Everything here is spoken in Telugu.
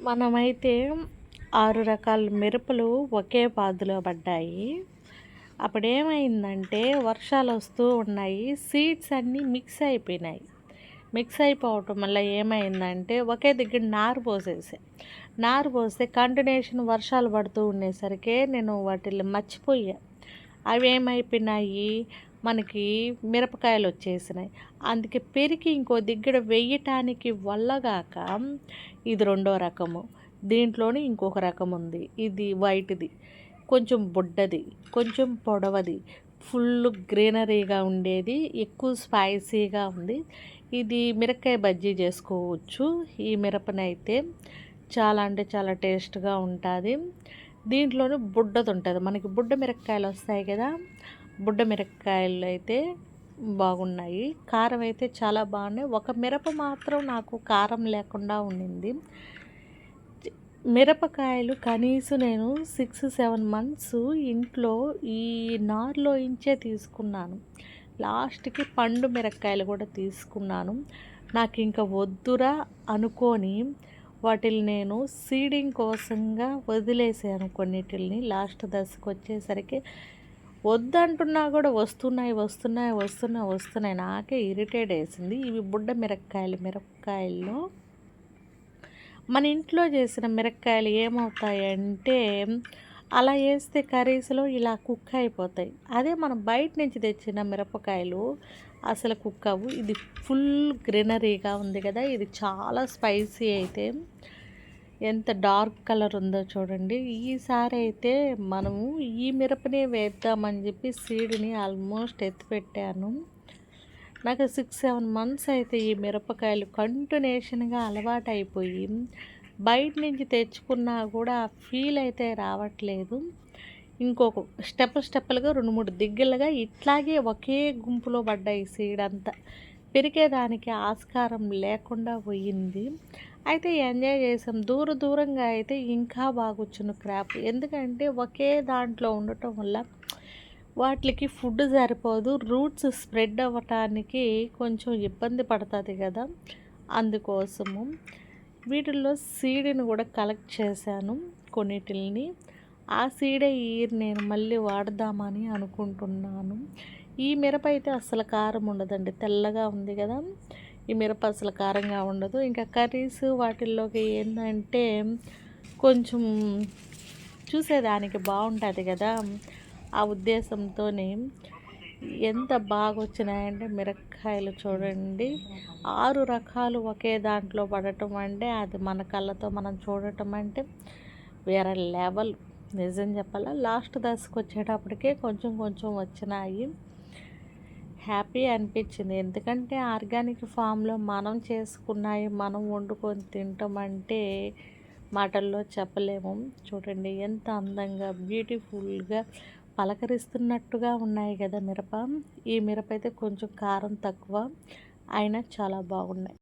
మనమైతే ఆరు రకాల మిరపలు ఒకే పాదులో పడ్డాయి. అప్పుడు ఏమైందంటే వర్షాలు వస్తూ ఉన్నాయి. సీడ్స్ అన్నీ మిక్స్ అయిపోయినాయి. మిక్స్ అయిపోవటం వల్ల ఏమైందంటే ఒకే దగ్గర నారు పోసేసా. నారు పోస్తే కంటిన్యూషన్ వర్షాలు పడుతూ ఉండేసరికి నేను వాటిని మర్చిపోయా. అవి ఏమైపోయినాయి మనకి మిరపకాయలు వచ్చేసినాయి. అందుకే పెరిగి ఇంకో దగ్గర వెయ్యటానికి వల్లగాక ఇది రెండో రకము. దీంట్లోనే ఇంకొక రకం ఉంది. ఇది వైట్ది. కొంచెం బుడ్డది కొంచెం పొడవది. ఫుల్ గ్రీనరీగా ఉండేది ఎక్కువ స్పైసీగా ఉంది. ఇది మిరపకాయ బజ్జీ చేసుకోవచ్చు. ఈ మిరపనైతే చాలా అంటే చాలా టేస్ట్గా ఉంటుంది. దీంట్లోనే బుడ్డది ఉంటుంది. మనకి బుడ్డ మిరపకాయలు వస్తాయి కదా బుడ్డ మిరపకాయలు అయితే బాగున్నాయి. కారం అయితే చాలా బాగున్నాయి. ఒక మిరప మాత్రం నాకు కారం లేకుండా ఉండింది. మిరపకాయలు కనీసం నేను సిక్స్ సెవెన్ మంత్స్ ఇంట్లో ఈ నార్లో ఇంచే తీసుకున్నాను. లాస్ట్కి పండు మిరపకాయలు కూడా తీసుకున్నాను. నాకు ఇంకా వద్దురా అనుకొని వాటిని నేను సీడింగ్ కోసంగా వదిలేసాను కొన్నిటిని లాస్ట్ దశకు వచ్చేసరికి వద్దంటున్నా కూడా వస్తున్నాయి వస్తున్నాయి వస్తున్నాయి వస్తున్నాయి. నాకే ఇరిటేట్ వేసింది. ఇవి బుడ్డ మిరపకాయలు మిరపకాయల్లో మన ఇంట్లో చేసిన మిరపకాయలు ఏమవుతాయంటే అలా వేస్తే కర్రీస్లో ఇలా కుక్ అయిపోతాయి. అదే మనం బయట నుంచి తెచ్చిన మిరపకాయలు అసలు కుక్ అవ్వు. ఇది ఫుల్ గ్రీనరీగా ఉంది కదా. ఇది చాలా స్పైసీ అయితే ఎంత డార్క్ కలర్ ఉందో చూడండి. ఈసారి అయితే మనము ఈ మిరపనే వేద్దామని చెప్పి సీడ్ని ఆల్మోస్ట్ ఎత్తిపెట్టాను. నాకు సిక్స్ సెవెన్ మంత్స్ అయితే ఈ మిరపకాయలు కంటిన్యూషన్గా అలవాటు అయిపోయి బయట నుంచి తెచ్చుకున్నా కూడా ఫీల్ అయితే రావట్లేదు. ఇంకొక స్టెప్ స్టెప్పులుగా రెండు మూడు దిగ్గలుగా ఇట్లాగే ఒకే గుంపులో పడ్డాయి సీడ్ అంతా. పెరిగేదానికి ఆస్కారం లేకుండా పోయింది. అయితే ఎంజాయ్ చేసాం. దూర దూరంగా అయితే ఇంకా బాగొచ్చును క్రాప్. ఎందుకంటే ఒకే దాంట్లో ఉండటం వల్ల వాటికి ఫుడ్ సరిపోదు. రూట్స్ స్ప్రెడ్ అవ్వటానికి కొంచెం ఇబ్బంది పడుతుంది కదా. అందుకోసము వీటిల్లో సీడ్ని కూడా కలెక్ట్ చేశాను కొన్నిటిని ఆ సీడే ఇయర్ నేను మళ్ళీ వాడదామని అనుకుంటున్నాను. ఈ మిరప అయితే అస్సలు కారం ఉండదండి. తెల్లగా ఉంది కదా. ఈ మిరప అసలు కారంగా ఉండదు. ఇంకా కర్రీస్ వాటిల్లోకి ఏంటంటే కొంచెం చూసేదానికి బాగుంటుంది కదా. ఆ ఉద్దేశంతోనే ఎంత బాగా వచ్చినాయంటే మిరపకాయలు చూడండి. ఆరు రకాలు ఒకే దాంట్లో పడటం అంటే అది మన కళ్ళతో మనం చూడటం అంటే వేరే లెవెల్. నిజం చెప్పాలా? లాస్ట్ దశకు వచ్చేటప్పటికే కొంచెం కొంచెం వచ్చినాయి. హ్యాపీ అనిపించింది. ఎందుకంటే ఆర్గానిక్ ఫామ్లో మనం చేసుకున్నాయి మనం వండుకొని తింటాం అంటే మాటల్లో చెప్పలేము. చూడండి ఎంత అందంగా బ్యూటిఫుల్గా పలకరిస్తున్నట్టుగా ఉన్నాయి కదా మిరప. ఈ మిరప అయితే కొంచెం కారం తక్కువ అయినా చాలా బాగున్నాయి.